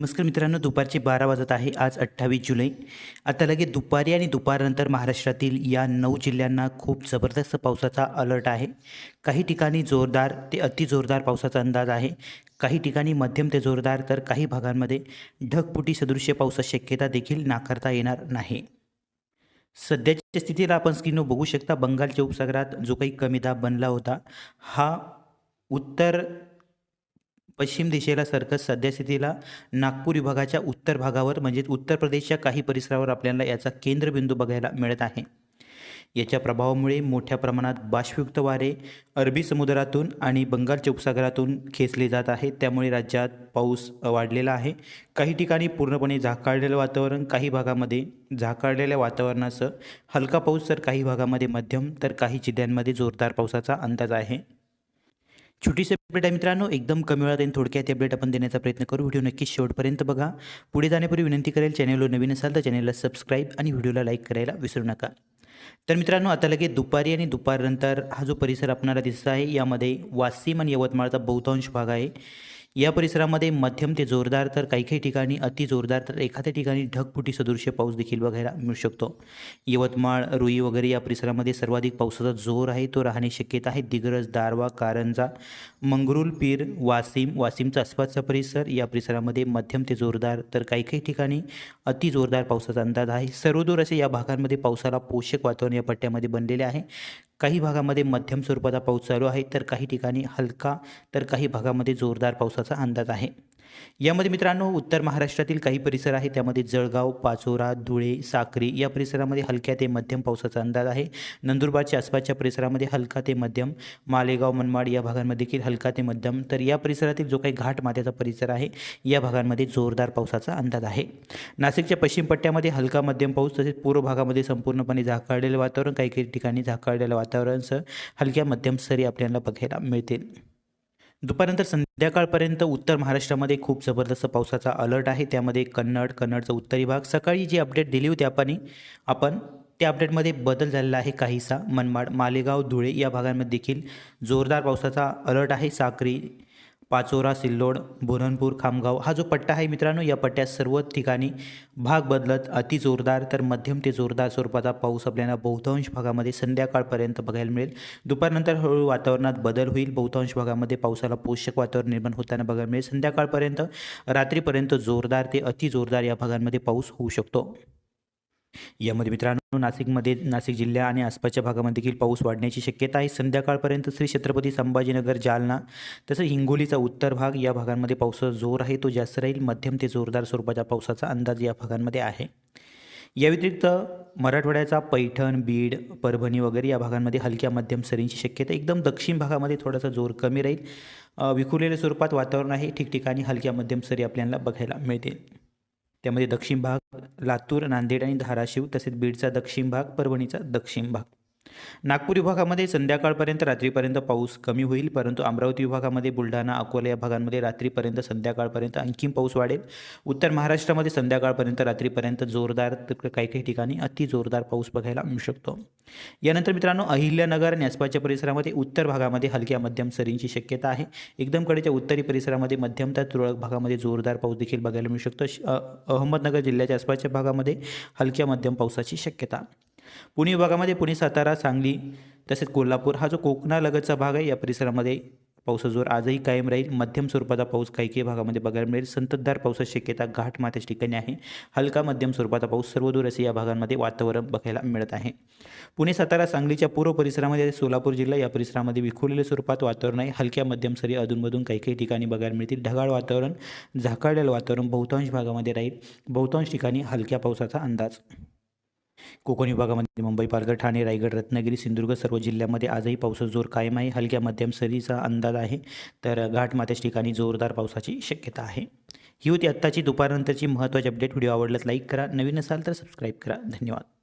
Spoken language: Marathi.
नमस्कार मित्रांनो दुपारचे बारा वाजत आहे आज अठ्ठावीस जुलै. आता लगेच दुपारी आणि दुपारनंतर महाराष्ट्रातील या नऊ जिल्ह्यांना खूप जबरदस्त पावसाचा अलर्ट आहे. काही ठिकाणी जोरदार ते अतिजोरदार पावसाचा अंदाज आहे. काही ठिकाणी मध्यम ते जोरदार तर काही भागांमध्ये ढगपुटी सदृश्य पावसाची शक्यता देखील नाकारता येणार नाही. सध्याच्या स्थितीला आपण स्क्रीनवर बघू शकता बंगालच्या उपसागरात जो काही कमी दाब बनला होता हा उत्तर पश्चिम दिशेला सरकत सध्या स्थितीला नागपूर विभागाच्या उत्तर भागावर म्हणजेच उत्तर प्रदेशच्या काही परिसरावर आपल्याला याचा केंद्रबिंदू बघायला मिळत आहे. याच्या प्रभावामुळे मोठ्या प्रमाणात बाष्पयुक्त वारे अरबी समुद्रातून आणि बंगालच्या उपसागरातून खेचले जात आहेत. त्यामुळे राज्यात पाऊस वाढलेला आहे. काही ठिकाणी पूर्णपणे झाकाळलेलं वातावरण काही भागामध्ये झाकाळलेल्या वातावरणासह हलका पाऊस तर काही भागामध्ये मध्यम तर काही जिल्ह्यांमध्ये जोरदार पावसाचा अंदाज आहे. छोटीशी अपडेट आहे मित्रांनो. एकदम कमी वेळात आणि थोडक्यात अपडेट आपण देण्याचा प्रयत्न करू. व्हिडिओ नक्कीच शेवटपर्यंत बघा. पुढे जाण्यापूर्वी विनंती करेल चॅनलवर नवीन असाल तर चॅनलला सबस्क्राईब आणि व्हिडिओला लाईक करायला विसरू नका. तर मित्रांनो आता लगेच दुपारी आणि दुपारनंतर हा जो परिसर आपणाला दिसत आहे यामध्ये वाशिम आणि यवतमाळचा बहुतांश भाग आहे. या परिसरामध्ये मध्यम ते जोरदार तर काही काही ठिकाणी अति जोरदार तर एखाद्या ठिकाणी ढगफुटी सदृश्य पाऊस देखील बघायला मिळू शकतो. यवतमाळ रुई वगैरे या परिसरामध्ये सर्वाधिक पावसाचा जोर आहे तो राहणे शक्यता आहे. दिग्रज दारवा कारंजा मंगरुल पीर वासिम वासिमचा आसपासचा परिसर या परिसरामध्ये मध्यम ते जोरदार तर काही काही ठिकाणी अति जोरदार पावसाचा अंदाज आहे. सर्वदूर असे या भागांमध्ये पावसाला पोषक वातावरण या पट्ट्यामध्ये बनलेले आहे. काही भागामध्ये मध्यम स्वरूपाचा पाऊस चालू आहे तर काही ठिकाणी हलका तर काही भागामध्ये जोरदार पावसाचा अंदाज आहे. यामध्ये मित्रांनो उत्तर महाराष्ट्रातील काही परिसर आहे त्यामध्ये जळगाव पाचोरा धुळे साक्री या परिसरामध्ये हलक्या ते मध्यम पावसाचा अंदाज आहे. नंदुरबारच्या आसपासच्या परिसरामध्ये हलका ते मध्यम मालेगाव मनमाड या भागांमध्ये देखील हलका ते मध्यम. तर या परिसरातील जो काही घाट माथ्याचा परिसर आहे या भागांमध्ये जोरदार पावसाचा अंदाज आहे. नाशिकच्या पश्चिम पट्ट्यामध्ये हलका मध्यम पाऊस तसेच पूर्व भागामध्ये संपूर्णपणे झाकाळलेलं वातावरण काही काही ठिकाणी झाकाळलेलं वातावरणसह हलक्या मध्यम सरी आपल्याला बघायला मिळतील. दुपारनंतर संध्याकाळपर्यंत उत्तर महाराष्ट्रामध्ये खूप जबरदस्त पावसाचा अलर्ट आहे. त्यामध्ये कन्नड कन्नडचा उत्तरी भाग. सकाळी जी अपडेट दिली होती आपण आपण त्या अपडेटमध्ये बदल झालेला आहे काहीसा. मनमाड मालेगाव धुळे या भागांमध्ये देखील जोरदार पावसाचा अलर्ट आहे. साक्री पाचोरा सिल्लोड बुरहानपूर खामगाव हा जो पट्टा आहे मित्रांनो या पट्ट्यात सर्व ठिकाणी भाग बदलत अति जोरदार तर मध्यम ते जोरदार स्वरूपाचा पाऊस आपल्याला बहुतांश भागामध्ये संध्याकाळपर्यंत बघायला मिळेल. दुपारनंतर हळूहळू वातावरणात बदल होईल. बहुतांश भागामध्ये पावसाला पोषक वातावरण निर्माण होताना बघायला मिळेल. संध्याकाळपर्यंत रात्रीपर्यंत जोरदार ते अति जोरदार या भागांमध्ये पाऊस होऊ शकतो. यामध्ये मित्रांनो नाशिकमध्ये नाशिक जिल्हा आणि आसपासच्या भागामध्ये देखील पाऊस वाढण्याची शक्यता आहे. संध्याकाळपर्यंत श्री छत्रपती संभाजीनगर जालना तसंच हिंगोलीचा उत्तर भाग या भागांमध्ये पावसाचा जोर आहे. तो जास्त राहील. मध्यम ते जोरदार स्वरूपाच्या पावसाचा अंदाज या भागांमध्ये आहे. या व्यतिरिक्त मराठवाड्याचा पैठण बीड परभणी वगैरे या भागांमध्ये हलक्या मध्यम सरींची शक्यता एकदम दक्षिण भागामध्ये थोडासा जोर कमी राहील. विखुरलेल्या स्वरूपात वातावरण आहे. ठिकठिकाणी हलक्या मध्यम सरी आपल्याला बघायला मिळतील. त्यामध्ये दक्षिण भाग लातूर नांदेड आणि धाराशिव तसेच बीडचा दक्षिण भाग परभणीचा दक्षिण भाग. नागपूर विभागामध्ये संध्याकाळपर्यंत रात्रीपर्यंत पाऊस कमी होईल परंतु अमरावती विभागामध्ये बुलढाणा अकोला या भागांमध्ये रात्रीपर्यंत संध्याकाळपर्यंत आणखी पाऊस वाढेल. उत्तर महाराष्ट्रामध्ये संध्याकाळपर्यंत रात्रीपर्यंत जोरदार काही काही ठिकाणी अति जोरदार पाऊस बघायला मिळू शकतो. यानंतर मित्रांनो अहिल्यानगर आणि आसपासच्या परिसरामध्ये उत्तर भागामध्ये हलक्या मध्यम सरींची शक्यता आहे. एकदम कडेच्या उत्तरी परिसरामध्ये मध्यम तर तुरळक भागामध्ये जोरदार पाऊस देखील बघायला मिळू शकतो. अहमदनगर जिल्ह्याच्या आसपासच्या भागामध्ये हलक्या मध्यम पावसाची शक्यता. पुणे विभागामध्ये पुणे सातारा सांगली तसेच कोल्हापूर हा जो कोकणालगतचा भाग आहे या परिसरामध्ये पावसाचा जोर आजही कायम राहील. मध्यम स्वरूपाचा पाऊस काही काही भागामध्ये बघायला मिळेल. संततधार पावसाची शक्यता घाट माथ्याच्या ठिकाणी आहे. हलका मध्यम स्वरूपाचा पाऊस सर्वदूर असे या भागांमध्ये वातावरण बघायला मिळत आहे. पुणे सातारा सांगलीच्या पूर्व परिसरामध्ये सोलापूर जिल्हा या परिसरामध्ये विखुरलेल्या स्वरूपात वातावरण आहे. हलक्या मध्यम सरी अधूनमधून काही काही ठिकाणी बघायला मिळतील. ढगाळ वातावरण झाकाळलेलं वातावरण बहुतांश भागामध्ये राहील. बहुतांश ठिकाणी हलक्या पावसाचा अंदाज. कोकण विभागामध्ये मुंबई पालघर ठाणे रायगड रत्नागिरी सिंधुदुर्ग सर्व जिल्ह्यामध्ये आजही पावसाचा जोर कायम आहे. हलक्या मध्यम सरीचा अंदाज आहे. तर घाटमाथ्याच्या ठिकाणी जोरदार पावसाची शक्यता आहे. ही होती आत्ताची दुपारनंतरची महत्त्वाची अपडेट व्हिडिओ आवडल्यास लाईक करा. नवीन असाल तर सबस्क्राईब करा. धन्यवाद.